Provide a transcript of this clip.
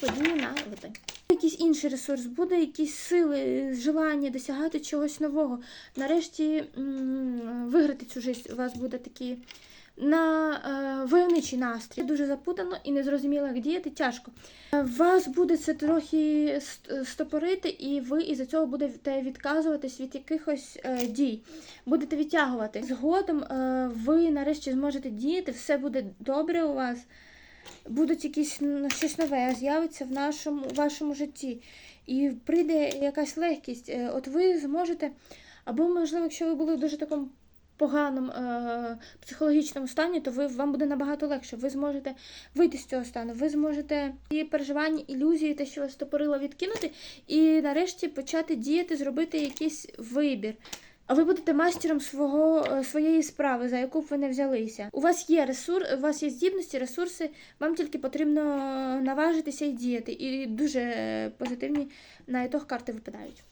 події на. Якийсь інший ресурс, буде якісь сили, желання досягати чогось нового. Нарешті виграти цю життя у вас буде такі на е, войовничий настрій. Дуже запутано і незрозуміло, як діяти тяжко. Е, Вас буде це трохи стопорити, і ви із-за цього будете відказуватись від якихось е, дій. Будете відтягувати. Згодом ви нарешті зможете діяти, все буде добре у вас. Будуть якісь щось нове з'явиться в нашому вашому житті. І прийде якась легкість. Е, От ви зможете, або, можливо, якщо ви були в дуже такому поганому е, психологічному стані, то ви, вам буде набагато легше. Ви зможете вийти з цього стану, ви зможете і переживання, ілюзії, те, що вас стопорило, відкинути, і нарешті почати діяти, зробити якийсь вибір. А ви будете мастером свого, е, своєї справи, за яку б ви не взялися. У вас є ресурс, у вас є здібності, ресурси, вам тільки потрібно наважитися і діяти. І дуже позитивні на ітог карти випадають.